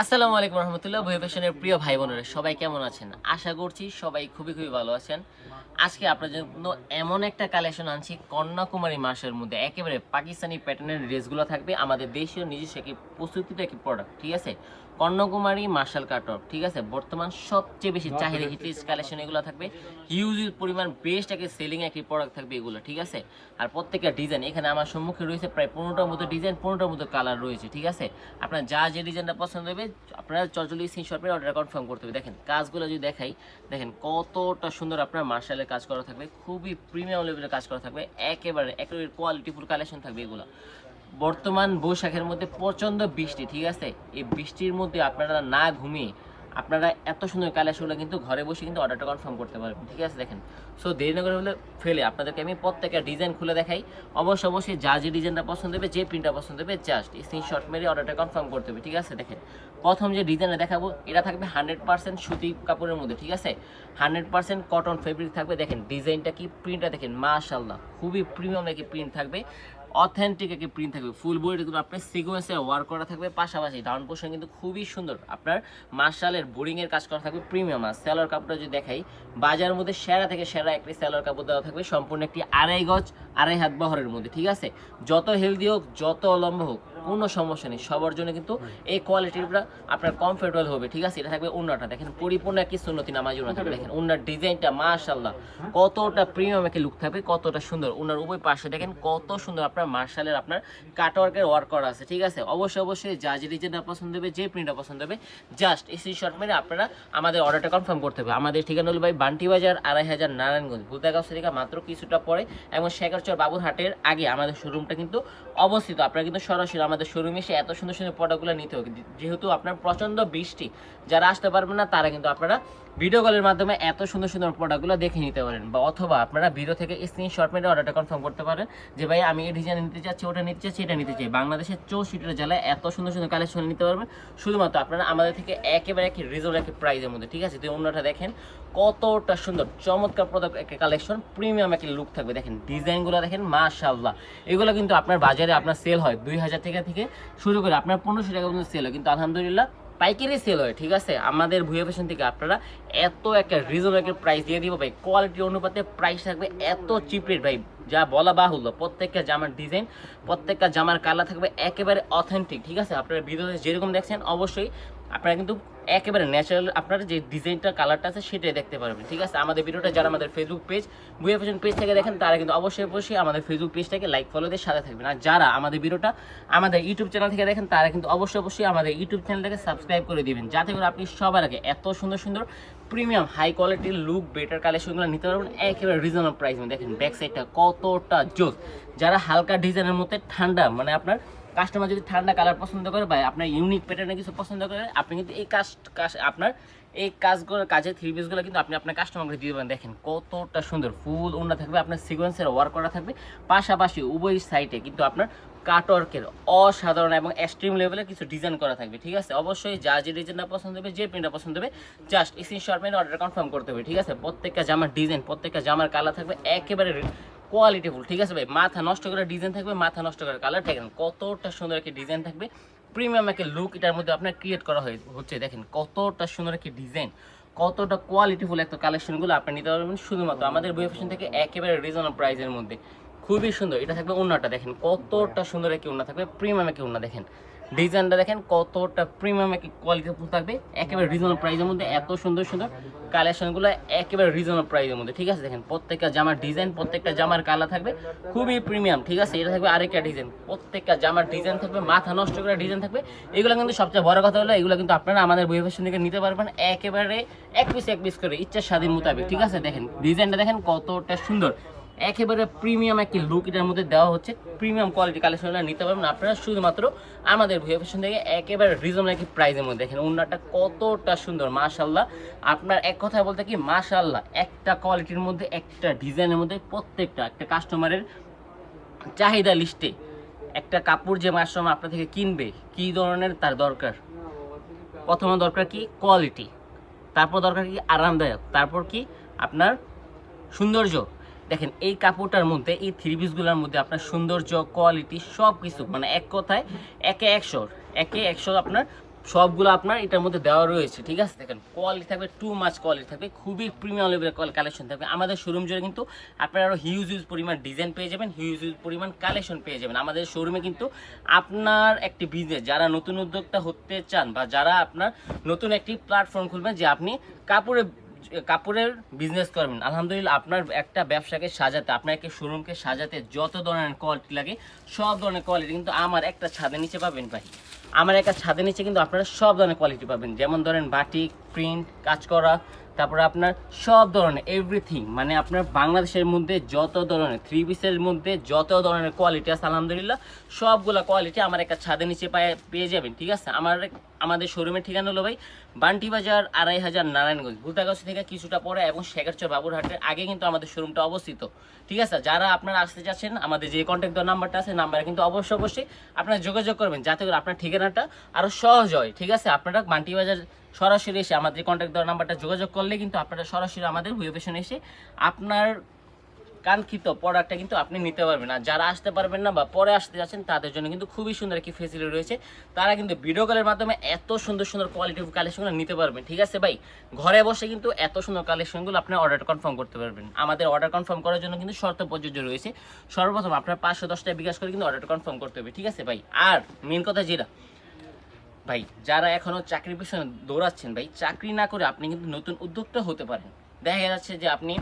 আসসালামু আলাইকুম রহমতুল্লাহ ভয় ফ্যাশনের প্রিয় ভাই বোনেরা, সবাই কেমন আছেন? আশা করছি সবাই খুবই খুবই ভালো আছেন। আজকে আপনার জন্য এমন একটা কালেকশন আনছি, কন্যাকুমারী মাসের মধ্যে। একেবারে পাকিস্তানি প্যাটার্নের ড্রেসগুলো থাকবে। আমাদের দেশীয় নিজস্ব একটি প্রস্তুতিতে একটি প্রোডাক্ট ঠিক আছে? কন্যাকুমারী মার্শাল কাটক ঠিক আছে? বর্তমান সবচেয়ে বেশি চাহিদা হিটলিস কালেকশন এগুলো থাকবে। হিউজ পরিমাণ বেস্ট একটা সেলিং একটি প্রোডাক্ট থাকবে এগুলো ঠিক আছে? আর প্রত্যেকটা ডিজাইন এখানে আমার সম্মুখে রয়েছে প্রায় পনেরোটার মতো ডিজাইন পনেরোটার মতো কালার রয়েছে ঠিক আছে? আপনার যা যে ডিজাইনটা পছন্দ হবে আপনারা চলচলি স্ক্রিনশট মেরে অর্ডার কনফার্ম করতে হবে। দেখেন কাজগুলো যদি দেখাই দেখেন কতটা সুন্দর আপনার মার্শালের কাজ করা থাকবে খুবই প্রিমিয়াম লেভেলের কাজ করা থাকবে একেবারে একেবারে কোয়ালিটিফুল কালেকশন থাকবে এগুলো। বর্তমান বৈশাখের মধ্যে প্রচণ্ড বৃষ্টি, ঠিক আছে? এই বৃষ্টির মধ্যে আপনারা না ঘুমিয়ে, আপনারা এত সুন্দর কালেকশনগুলো কিন্তু ঘরে বসে কিন্তু অর্ডারটা কনফার্ম করতে পারবেন, ঠিক আছে? দেখেন সো দেরি না করে হলে ফেলে, আপনাদেরকে আমি প্রত্যেকটা ডিজাইন খুলে দেখাই। অবশ্যই অবশ্যই যা যে ডিজাইনটা পছন্দ হবে, যে প্রিন্টটা পছন্দ হবে জাস্ট স্ক্রিনশট মেরে অর্ডারটা কনফার্ম করতে হবে, ঠিক আছে? দেখেন, প্রথম যে ডিজাইনটা দেখাবো, এটা থাকবে হান্ড্রেড পার্সেন্ট সুতি কাপড়ের মধ্যে, ঠিক আছে? হান্ড্রেড পার্সেন্ট কটন ফেব্রিক থাকবে, দেখেন ডিজাইনটা কি প্রিন্টটা দেখেন মাশাল্লাহ খুবই প্রিমিয়াম একটি প্রিন্ট থাকবে। অথেন্টিক একটি প্রিন্ট থাকবে। ফুল বডিটা কিন্তু আপনার সিকোয়েন্সে ওয়ার্ক করা থাকবে, পাশাপাশি ডাউন পোর্শন কিন্তু খুবই সুন্দর। আপনার মার্শালের বোরিংয়ের কাজ করা থাকবে প্রিমিয়াম আর সেলার কাপড়টা যদি দেখাই, বাজারের মধ্যে সেরা থেকে সেরা একটি স্যালোয়ার কাপড় দেওয়া থাকবে, সম্পূর্ণ একটি আড়াই গজ, আড়াই হাত বহরের মধ্যে, ঠিক আছে? যত হেলদি হোক, যত লম্বা হোক কোনো সমস্যা নেই। সবার জন্য কিন্তু এই কোয়ালিটিটা আপনার কমফোর্টেবল হবে ঠিক আছে? এটা থাকবে উন্নাটা। দেখেন পরিপূর্ণ একটি সুন্নতি নামাজ উন্না থাকবে দেখেন উন্নার ডিজাইনটা মাশাল্লাহ কতটা প্রিমিয়াম একটি লুক থাকবে কতটা সুন্দর। উনার উভয় পাশে দেখেন কত সুন্দর আপনার মার্শালের আপনার কাটওয়ার্কের ওয়ার্ক করা আছে ঠিক আছে? অবশ্যই অবশ্যই যা যে ডিজাইনটা পছন্দ হবে যে প্রিন্টটা পছন্দ হবে জাস্ট এসি শর্ট মেরে আপনারা আমাদের অর্ডারটা কনফার্ম করতে হবে। আমাদের ঠিকানা হলো ভাই বান্টি বাজার আড়াই হাজার নারায়ণগঞ্জ ভুলতাগাছ থেকে মাত্র কিছুটা পরে এবং শেখারচর বাবুর হাটের আগে আমাদের শোরুমটা কিন্তু অবস্থিত। আপনারা কিন্তু সরাসরি আমাদের শোরুমে এসে এত সুন্দর সুন্দর প্রোডাক্টগুলো নিতে হবে। যেহেতু আপনার প্রচণ্ড বৃষ্টি, যারা আসতে পারবেন না, তারা কিন্তু আপনারা ভিডিও কলের মাধ্যমে এত সুন্দর সুন্দর প্রোডাক্টগুলো দেখে নিতে পারেন বা অথবা আপনারা ভিডিও থেকে স্ক্রিনশট মেরে অর্ডারটা কনফার্ম করতে পারেন যে, ভাই, আমি এই ডিজাইন নিতে চাচ্ছি, ওটা নিতে চাচ্ছি, এটা নিতে চাই। বাংলাদেশের চৌষট্টিটা জেলায় এত সুন্দর সুন্দর কালেকশন নিতে পারবেন। শুধুমাত্র আপনারা আমাদের থেকে একেবারে একটি রিজনেবল একটি প্রাইসের মধ্যে, ঠিক আছে? তো অন্যটা দেখেন, কতটা সুন্দর, চমৎকার প্রোডাক্ট একটা কালেকশন প্রিমিয়াম একটা লুক থাকবে। দেখেন ডিজাইনগুলো দেখেন মাশাল্লাহ এগুলো কিন্তু আপনার বাজারে আপনার সেল হয় দুই হাজার টাকা থেকে শুরু করে আপনার পনেরোশো টাকা পর্যন্ত সেল হয়। কিন্তু আলহামদুলিল্লাহ পাইকারি সেল হয়, ঠিক আছে? আমাদের ভুয়া ফ্যাশন থেকে আপনারা এত একটা রিজনেবল একটা প্রাইস দিয়ে দিব, ভাই। কোয়ালিটি অনুপাতে প্রাইস থাকবে এত চিপ রেট ভাই। যা বলা বাহুল্য। প্রত্যেকটা জামার ডিজাইন প্রত্যেকটা জামার কালার থাকবে একেবারে অথেন্টিক ঠিক আছে? আপনারা ভিডিওতে যেরকম দেখছেন, অবশ্যই আপনারা কিন্তু একেবারে ন্যাচারাল আপনার যে ডিজাইনটা কালারটা আছে সেটাই দেখতে পারবেন, ঠিক আছে? আমাদের ভিডিওটা যারা আমাদের ফেসবুক পেজ বুয়া ফ্যাশন পেজ থেকে দেখেন, তারা কিন্তু অবশ্যই অবশ্যই আমাদের ফেসবুক পেজটাকে লাইক ফলো দিয়ে সাথে থাকবেন। আর যারা আমাদের ভিডিওটা আমাদের ইউটিউব চ্যানেল থেকে দেখেন, তারা কিন্তু অবশ্যই অবশ্যই আমাদের ইউটিউব চ্যানেলটাকে সাবস্ক্রাইব করে দিবেন, যাতে করে আপনি সবার আগে এত সুন্দর সুন্দর প্রিমিয়াম হাই কোয়ালিটির লুক বেটার কালেকশনগুলো নিতে পারবেন, একেবারে রিজনেবল প্রাইস দেখেন ব্যাক সাইডটা কতটা জোস। যারা হালকা ডিজাইনের মধ্যে ঠান্ডা মানে আপনার কাস্টমার যদি ঠান্ডা কালার পছন্দ করে বা আপনার ইউনিক প্যাটার্নে কিছু পছন্দ করে, আপনি কিন্তু এই কাজ আপনার এই কাজগুলো, কাজের থ্রি পিসগুলো কিন্তু আপনি আপনার কাস্টমারকে দিয়ে দেবেন। দেখেন কতটা সুন্দর ফুল ওনা থাকবে, আপনার সিকোয়েন্সের ওয়ার্ক করা থাকবে। পাশাপাশি উভয় সাইডে কিন্তু আপনার কাটওয়ার্কের অসাধারণ এবং এক্সট্রিম লেভেলে কিছু ডিজাইন করা থাকবে, ঠিক আছে? অবশ্যই যা যে ডিজাইনটা পছন্দ হবে, যে প্রিন্টটা পছন্দ হবে জাস্ট স্ক্রিনশট মেরে অর্ডার কনফার্ম করতে হবে, ঠিক আছে? প্রত্যেকটা জামার ডিজাইন প্রত্যেকটা জামার কালার থাকবে, একেবারে কোয়ালিটিফুল ঠিক আছে ভাই? মাথা নষ্ট করে ডিজাইন থাকবে, মাথা নষ্ট করে কালার দেখেন কতটা সুন্দর একটি ডিজাইন থাকবে। প্রিমিয়াম একটা লুক এটার মধ্যে আপনার ক্রিয়েট করা হচ্ছে, দেখেন কতটা সুন্দর একটি ডিজাইন কতটা কোয়ালিটিফুল একটা কালেকশনগুলো আপনি নিতে পারবেন শুধুমাত্র আমাদের বই ফ্যাশন থেকে একেবারে রিজনেবল প্রাইসের মধ্যে। খুবই সুন্দর, এটা থাকবে উন্নাটা দেখেন কতটা সুন্দর একটি উন্না থাকবে প্রিমিয়াম একটি উন্না দেখেন। ডিজাইনটা দেখেন কতটা প্রিমিয়াম একটি কোয়ালিটিফুল থাকবে। একেবারে রিজনেবল প্রাইসের মধ্যে, এত সুন্দর সুন্দর কালেকশনগুলো একেবারে রিজনেবল প্রাইসের মধ্যে, ঠিক আছে? দেখেন প্রত্যেকটা জামার ডিজাইন প্রত্যেকটা জামার কালার থাকবে, খুবই প্রিমিয়াম ঠিক আছে? এটা থাকবে আরেকটা ডিজাইন প্রত্যেকটা জামার ডিজাইন থাকবে, মাথা নষ্ট করে ডিজাইন থাকবে। এগুলো কিন্তু সবচেয়ে বড় কথা হলো, এগুলো কিন্তু আপনারা আমাদের বই ফ্যাশন থেকে নিতে পারবেন, একেবারে এক পিস এক পিস করে ইচ্ছা স্বাধীন মোতাবেক, ঠিক আছে? দেখেন ডিজাইনটা দেখেন কতটা সুন্দর। একেবারে প্রিমিয়াম একটি লুক এটার মধ্যে দেওয়া হচ্ছে। প্রিমিয়াম কোয়ালিটি কালেকশনটা নিতে পারবেন আপনারা শুধুমাত্র আমাদের ভুয়া ফ্যাশন থেকে একেবারে রিজনেবল একটি প্রাইসের মধ্যে। দেখেন ওনাটা কতটা সুন্দর মাশাল্লাহ আপনার এক কথায় বলতে কি মাশাল্লাহ একটা কোয়ালিটির মধ্যে, একটা ডিজাইনের মধ্যে প্রত্যেকটা, একটা কাস্টমারের চাহিদা লিস্টে একটা কাপড় যে কাস্টমার আপনার থেকে কিনবে, কি ধরনের তার দরকার? প্রথমে দরকার কি কোয়ালিটি তারপর দরকার কি, আরামদায়ক। তারপর কি, আপনার সৌন্দর্য। দেখেন, এই কাপড়টার মধ্যে, এই থ্রি পিসগুলোর মধ্যে আপনার সৌন্দর্য কোয়ালিটি সব কিছু মানে এক কথায় একে একশো একে একশো আপনার, সবগুলো আপনার এটার মধ্যে দেওয়া রয়েছে, ঠিক আছে? দেখেন কোয়ালিটি থাকবে টু মাছ কোয়ালিটি থাকবে, খুবই প্রিমিয়াম লেভেলের কালেকশন থাকবে। আমাদের শোরুম জুড়ে কিন্তু আপনারা আরও হিউজ হিউজ পরিমাণ ডিজাইন পেয়ে যাবেন হিউজ হিউজ পরিমাণ কালেকশন পেয়ে যাবেন। আমাদের শোরুমে কিন্তু আপনার একটি বিজনেস যারা নতুন উদ্যোক্তা হতে চান বা যারা আপনার নতুন একটি প্ল্যাটফর্ম খুলবেন, যে আপনি কাপড়ে কাপড়ের বিজনেস করবেন। আলহামদুলিল্লাহ আপনার একটা ব্যবসাকে সাজাতে আপনার একটা শোরুমকে সাজাতে যত ধরনের কোয়ালিটি লাগে, সব ধরনের কোয়ালিটি কিন্তু আমার একটা ছাদের নিচে পাবেন ভাই। আমার একটা ছাদের নিচে কিন্তু আপনারা সব ধরনের কোয়ালিটি পাবেন। যেমন ধরেন বাটিক প্রিন্ট কাজ করা তারপরে আপনার সব ধরনের এভরিথিং মানে আপনার বাংলাদেশের মধ্যে যত ধরনের থ্রি পিসের মধ্যে যত ধরনের কোয়ালিটি আছে, আলহামদুলিল্লাহ, সবগুলো কোয়ালিটি আমার একটা ছাদের নিচে পায়ে, পেয়ে যাবেন, ঠিক আছে? আমার আমাদের শোরুমের ঠিকানা হলো ভাই বান্টি বাজার আড়াই হাজার নারায়ণগঞ্জ। ভুলতাগাছি থেকে কিছুটা পরে এবং শেখারচর বাবুরহাটের আগে কিন্তু আমাদের শোরুমটা অবস্থিত, ঠিক আছে? যারা আপনারা আসতে চাচ্ছেন আমাদের যে কন্ট্যাক্ট নাম্বারটা আছে নাম্বারে কিন্তু অবশ্যই অবশ্যই আপনারা যোগাযোগ করবেন, যাতে করে আপনার ঠিকানাটা আরও সহজ হয়, ঠিক আছে? আপনারা বান্টি বাজার সরাসরি এসে আমাদের কন্ট্যাক্ট দেওয়ার নাম্বারটা যোগাযোগ করলে কিন্তু আপনারা সরাসরি আমাদের হুইবেশনে এসে আপনার কাঙ্ক্ষিত প্রোডাক্টটা কিন্তু আপনি নিতে পারবেন। আর যারা আসতে পারবেন না বা পরে আসতে যাচ্ছেন, তাদের জন্য কিন্তু খুবই সুন্দর একটি ফেসিলিটি রয়েছে। তারা কিন্তু ভিডিও কলের মাধ্যমে এত সুন্দর সুন্দর কোয়ালিটির কালেকশনগুলো নিতে পারবেন, ঠিক আছে ভাই? ঘরে বসে কিন্তু এত সুন্দর কালেকশনগুলো আপনি অর্ডার কনফার্ম করতে পারবেন। আমাদের অর্ডার কনফার্ম করার জন্য কিন্তু শর্ত প্রযোজ্য রয়েছে। সর্বপ্রথম আপনার পাঁচশো দশটায় বিকাশ করে কিন্তু অর্ডার কনফার্ম করতে হবে, ঠিক আছে ভাই? আর মেন কথা যেটা ভাই, যারা এখনও চাকরির পিছনে দৌড়াচ্ছেন ভাই, চাকরি না করে আপনি কিন্তু নতুন উদ্যোক্তা হতে পারেন। দেখা যাচ্ছে যে আপনি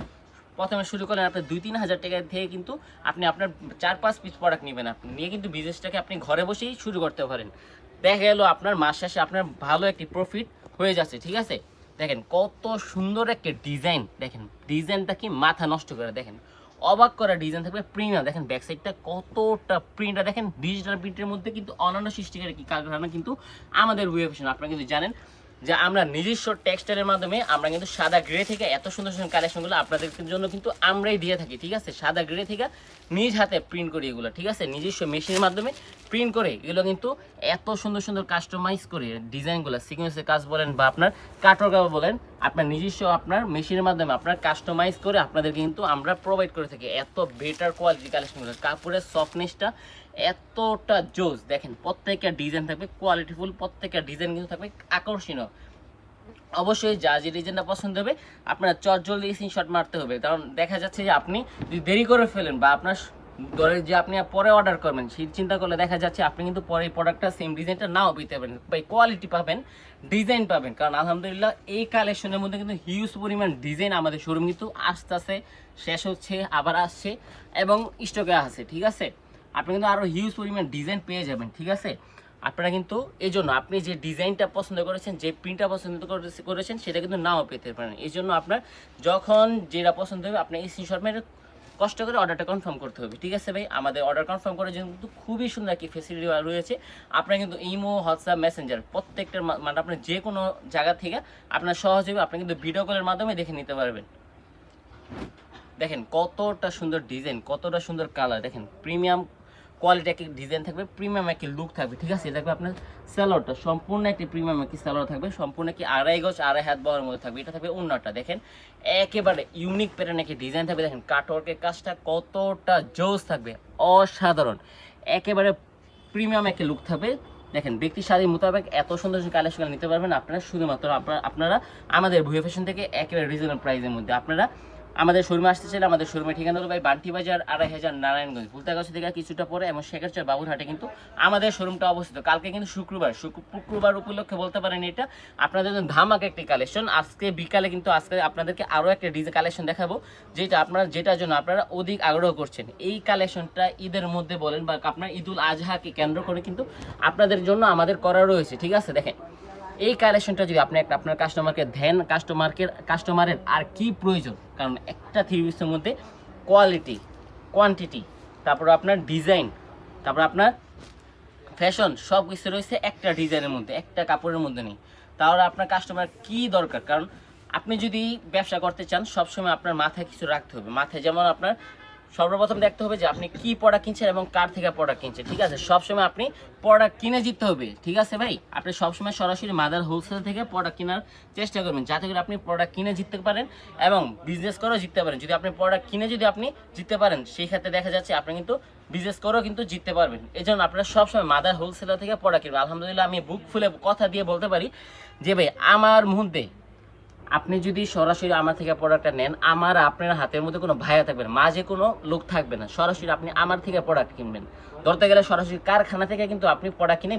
প্রথমে শুরু করেন আপনার দুই তিন হাজার টাকা থেকে কিন্তু আপনি আপনার চার পাঁচ পিস প্রোডাক্ট নেবেন আপনি। নিয়ে কিন্তু বিজনেসটাকে আপনি ঘরে বসেই শুরু করতে পারেন। দেখা গেল আপনার মাস শেষে আপনার ভালো একটি প্রফিট হয়ে যাচ্ছে, ঠিক আছে? দেখেন কত সুন্দর একটা ডিজাইন দেখেন। ডিজাইনটা কি মাথা নষ্ট করে, দেখেন। অবাক করা ডিজাইন থাকবে প্রিন্টার দেখেন ব্যাক সাইডটা কতটা প্রিন্টার দেখেন ডিজিটাল প্রিন্টের মধ্যে কিন্তু অন্যান্য সৃষ্টিকারী কি কারখানা কিন্তু আমাদের ওয়েবসাইট আপনারা কিন্তু জানেন যে আমরা নিজস্ব টেক্সটাইলের মাধ্যমে আমরা কিন্তু সাদা গ্রে থেকে এত সুন্দর সুন্দর কালেকশনগুলো আপনাদের জন্য কিন্তু আমরাই দিয়ে থাকি, ঠিক আছে? সাদা গ্রে থেকে নিজ হাতে প্রিন্ট করি এগুলো, ঠিক আছে? নিজস্ব মেশিনের মাধ্যমে প্রিন্ট করে এগুলো কিন্তু এত সুন্দর সুন্দর কাস্টমাইজ করে ডিজাইনগুলো সিকোয়েন্সের কাজ বলেন বা আপনার কাটর কাপড় বলেন, আপনার নিজস্ব আপনার মেশিনের মাধ্যমে আপনার কাস্টমাইজ করে আপনাদের কিন্তু আমরা প্রোভাইড করে থাকি এত বেটার কোয়ালিটি কালেকশনগুলো কাপড়ের সফটনেসটা এতটা জোস দেখেন, প্রত্যেকটা ডিজাইন থাকবে কোয়ালিটিফুল প্রত্যেকটা ডিজাইন কিন্তু থাকবে আকর্ষণীয়। অবশ্যই যা যে ডিজাইনটা পছন্দ হবে, আপনার চট জলদি স্ক্রিনশট মারতে হবে। কারণ দেখা যাচ্ছে যে আপনি যদি দেরি করে ফেলেন বা আপনার ধরে যে আপনি পরে অর্ডার করবেন, সেই চিন্তা করলে দেখা যাচ্ছে আপনি কিন্তু পরে এই প্রোডাক্টটা সেম ডিজাইনটা নাও পেতে পারেন। বা কোয়ালিটি পাবেন ডিজাইন পাবেন। কারণ আলহামদুলিল্লাহ এই কালেকশনের মধ্যে কিন্তু হিউজ পরিমাণ ডিজাইন আমাদের শোরুম কিন্তু আস্তে আস্তে শেষ হচ্ছে, আবার আসছে এবং স্টকে আছে, ঠিক আছে? আপনি কিন্তু আরও হিউজ পরিমাণ ডিজাইন পেয়ে যাবেন, ঠিক আছে? আপনারা কিন্তু এই জন্য আপনি যে ডিজাইনটা পছন্দ করেছেন, যে প্রিন্টটা পছন্দ করেছে- করেছেন, সেটা কিন্তু নাও পেতে পারেন। এই জন্য আপনার যখন যেটা পছন্দ হবে, আপনার এই স্ক্রিনশট মেরে কষ্ট করে অর্ডারটা কনফার্ম করতে হবে, ঠিক আছে ভাই? আমাদের অর্ডার কনফার্ম করার জন্য কিন্তু খুবই সুন্দর একটি ফেসিলিটি রয়েছে। আপনার কিন্তু ইমো হোয়াটসঅ্যাপ মেসেঞ্জার প্রত্যেকটার মানে আপনার যে কোনো জায়গা থেকে আপনার সহজে আপনি কিন্তু ভিডিও কলের মাধ্যমে দেখে নিতে পারবেন। দেখেন কতটা সুন্দর ডিজাইন কতটা সুন্দর কালার দেখেন প্রিমিয়াম কোয়ালিটি একটি ডিজাইন থাকবে প্রিমিয়াম একটি লুক থাকবে, ঠিক আছে? থাকবে আপনার স্যালোয়ারটা সম্পূর্ণ একটি প্রিমিয়াম একটি স্যালোয়ার থাকবে, সম্পূর্ণ একটি আড়াই গজ, আড়াই হাত বহরের মধ্যে থাকবে, এটা থাকবে অন্যটা দেখেন। একেবারে ইউনিক প্যাটার্ন একটি ডিজাইন থাকবে, দেখেন কাটওয়ার্কের কাজটা কতটা জোস থাকবে, অসাধারণ। একেবারে প্রিমিয়াম একটি লুক থাকবে, দেখেন, ব্যক্তি স্বাধীন মোতাবেক এত সুন্দর কালেকশন নিতে পারবেন আপনারা, শুধুমাত্র আপনারা আপনারা আমাদের ভুয়ে ফ্যাশন থেকে একেবারে রিজনেবল প্রাইসের মধ্যে। আপনারা আমাদের শোরুমে আসতে চাইলে আমাদের শোরুমের ঠিকানা হলো ভাই বান্টি বাজার, আড়াই হাজার নারায়ণগঞ্জ। ভুলতাগাছি থেকে কিছুটা পরে এবং শেখারচর বাবুরহাটে কিন্তু আমাদের শোরুমটা অবস্থিত। কালকে কিন্তু শুক্রবার, শুক্র- শুক্রবার উপলক্ষে বলতে পারেন এটা আপনাদের জন্য ধামাক একটি কালেকশন আজকে বিকালে কিন্তু আজকে আপনাদেরকে আরও একটা ডিজে কালেকশন দেখাবো, যেটা আপনারা, যেটার জন্য আপনারা অধিক আগ্রহ করছেন। এই কালেকশনটা ঈদের মধ্যে বলেন বা আপনার ঈদুল আজহাকে কেন্দ্র করে কিন্তু আপনাদের জন্য আমাদের করা রয়েছে, ঠিক আছে? দেখেন এই কালেকশনটা যদি আপনি একটা আপনার কাস্টমারকে দেন কাস্টমারকে কাস্টমারের আর কি প্রয়োজন? কারণ একটা থ্রি মধ্যে কোয়ালিটি কোয়ান্টিটি তারপর আপনার ডিজাইন তারপর আপনার ফ্যাশন সব কিছু রয়েছে একটা ডিজাইনের মধ্যে, একটা কাপড়ের মধ্যে নেই। তাহলে আপনার কাস্টমার কি দরকার? কারণ আপনি যদি ব্যবসা করতে চান, সবসময় আপনার মাথায় কিছু রাখতে হবে। মাথায় যেমন আপনার সর্বপ্রথম দেখতে হবে যে আপনি কি প্রোডাক্ট কিনছেন এবং কার থেকে প্রোডাক্ট কিনছেন, ঠিক আছে? সবসময় আপনি প্রোডাক্ট কিনে জিততে হবে, ঠিক আছে ভাই? আপনি সবসময় সরাসরি মাদার হোলসেল থেকে প্রোডাক্ট কেনার চেষ্টা করবেন, যাতে করে আপনি প্রোডাক্ট কিনে জিততে পারেন এবং বিজনেস করেও জিততে পারেন। যদি আপনি প্রোডাক্ট কিনে যদি আপনি জিততে পারেন, সেই ক্ষেত্রে দেখা যাচ্ছে আপনি কিন্তু বিজনেস করেও কিন্তু জিততে পারবেন। এই জন্য আপনারা সবসময় মাদার হোলসেলার থেকে প্রোডাক্ট কিনবেন। আলহামদুলিল্লাহ, আমি বুক ফুলে কথা দিয়ে বলতে পারি যে ভাই, আমার মুহূর্তে আপনি যদি সরাসরি আমার থেকে প্রোডাক্টটা নেন, আমার আপনার হাতের মধ্যে কোনো ভাইয়া থাকবে না, মাঝে কোনো লোক থাকবে না। সরাসরি আপনি আমার থেকে প্রোডাক্ট কিনবেন। ধরতে গেলে সরাসরি কারখানা থেকে কিন্তু আপনি প্রোডাক্ট কিনে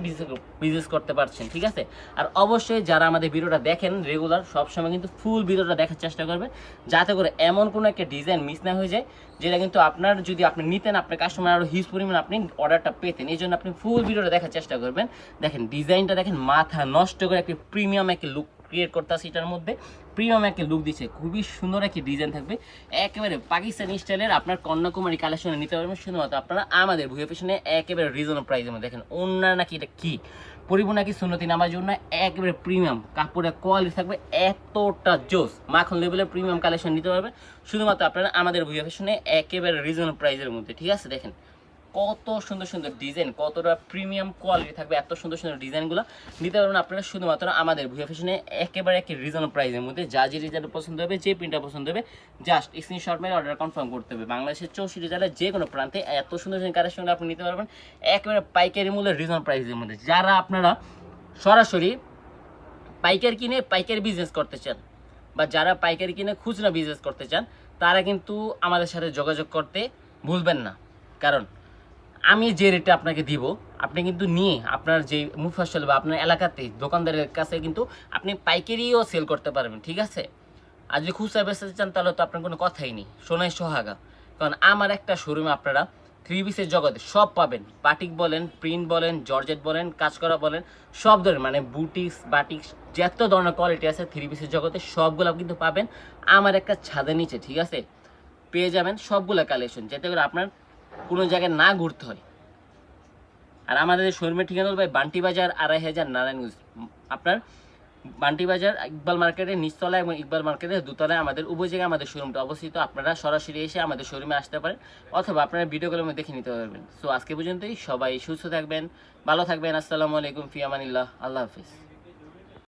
বিজনেস করতে পারছেন, ঠিক আছে? আর অবশ্যই যারা আমাদের ভিডিওটা দেখেন রেগুলার সবসময় কিন্তু ফুল ভিডিওটা দেখার চেষ্টা করবেন যাতে করে এমন কোনো একটা ডিজাইন মিস না হয়ে যায়, যেটা কিন্তু আপনার যদি আপনি নিতেন, আপনার কাস্টমার আরও হিউজ পরিমাণ আপনি অর্ডারটা পেতেন, এই জন্য আপনি ফুল ভিডিওটা দেখার চেষ্টা করবেন। দেখেন ডিজাইনটা দেখেন মাথা নষ্ট করে একটি প্রিমিয়াম একটি লুক ক্রিয়েট করতে আসে এটার মধ্যে। প্রিমিয়াম একটা লুক দিচ্ছে খুবই সুন্দর একটি ডিজাইন থাকবে। একেবারে পাকিস্তানি স্টাইলের আপনার কন্যাকুমারী কালেকশনে নিতে পারবেন। শুধুমাত্র আপনারা আমাদের ভুয়ে পেছনে একেবারে রিজনেবল প্রাইসের মধ্যে। দেখেন অন্য নাকি এটা কি? পরিপূর্ণ নাকি সুন্নতি নামার জন্য একেবারে প্রিমিয়াম কাপড়ের কোয়ালিটি থাকবে এতটা জোস। মাখন লেভেলের প্রিমিয়াম কালেকশন নিতে পারবে শুধুমাত্র আপনারা আমাদের ভুয়ে পেছনে একেবারে রিজনেবল প্রাইসের মধ্যে। ঠিক আছে, দেখেন। কত সুন্দর সুন্দর ডিজাইন, কতটা প্রিমিয়াম কোয়ালিটি থাকবে, এত সুন্দর সুন্দর ডিজাইনগুলো নিতে পারবেন আপনারা শুধুমাত্র আমাদের ভুয়া ফ্যাশনে একেবারে একটি রিজনেবল প্রাইসের মধ্যে। যা যে ডিজাইন পছন্দ হবে, যে প্রিন্টটা পছন্দ হবে জাস্ট স্ক্রিনশট মেরে অর্ডার কনফার্ম করতে হবে। বাংলাদেশের চৌষট্টি জেলার যে কোনো প্রান্তে এত সুন্দর সুন্দর কালেকশন আপনি নিতে পারবেন, একেবারে পাইকারি মূল্যে রিজনেবল প্রাইসের মধ্যে। যারা আপনারা সরাসরি পাইকারি কিনে পাইকারি বিজনেস করতে চান বা যারা পাইকারি কিনে খুচরা বিজনেস করতে চান, তারা কিন্তু আমাদের সাথে যোগাযোগ করতে ভুলবেন না। কারণ আমি যে রেটে আপনাকে দিব, আপনি কিন্তু নিয়ে আপনার যে মুফাসল বা আপনার এলাকাতে দোকানদারের কাছে কিন্তু আপনি পাইকারিও সেল করতে পারবেন, ঠিক আছে? আর যদি খুচরা বেচতে চান তাহলে তো আপনার কোনো কথাই নেই, সোনাই সোহাগা। কারণ আমার একটা শোরুমে আপনারা থ্রি পিসের জগতে সব পাবেন বাটিক বলেন প্রিন্ট বলেন জর্জেট বলেন কাজ করা বলেন, সব ধরনের মানে বুটিক্স বাটিক্স যত ধরনের কোয়ালিটি আছে থ্রি পিসের জগতে সবগুলো কিন্তু পাবেন। আমার একটা ছাদের নিচে, ঠিক আছে? পেয়ে যাবেন সবগুলো কালেকশন যাতে করে আপনার কোনো জায়গায় না ঘুরতে হয়। আর আমাদের শোরুমের ঠিকানা ভাই বান্টি বাজার আড়াই হাজার নারায়ণগঞ্জ। আপনার বান্টি বাজার, ইকবাল মার্কেটের নিচতলা এবং ইকবাল মার্কেটের দুতলায় আমাদের জায়গায় আমাদের শোরুমটা অবস্থিত। আপনারা সরাসরি এসে আমাদের শোরুমে আসতে পারেন অথবা আপনারা ভিডিও কলের মধ্যে দেখে নিতে পারবেন। সো আজকে পর্যন্তই। সবাই সুস্থ থাকবেন, ভালো থাকবেন। আসসালামু আলাইকুম ফিয়ামানিল্লাহ। আল্লাহ হাফিজ।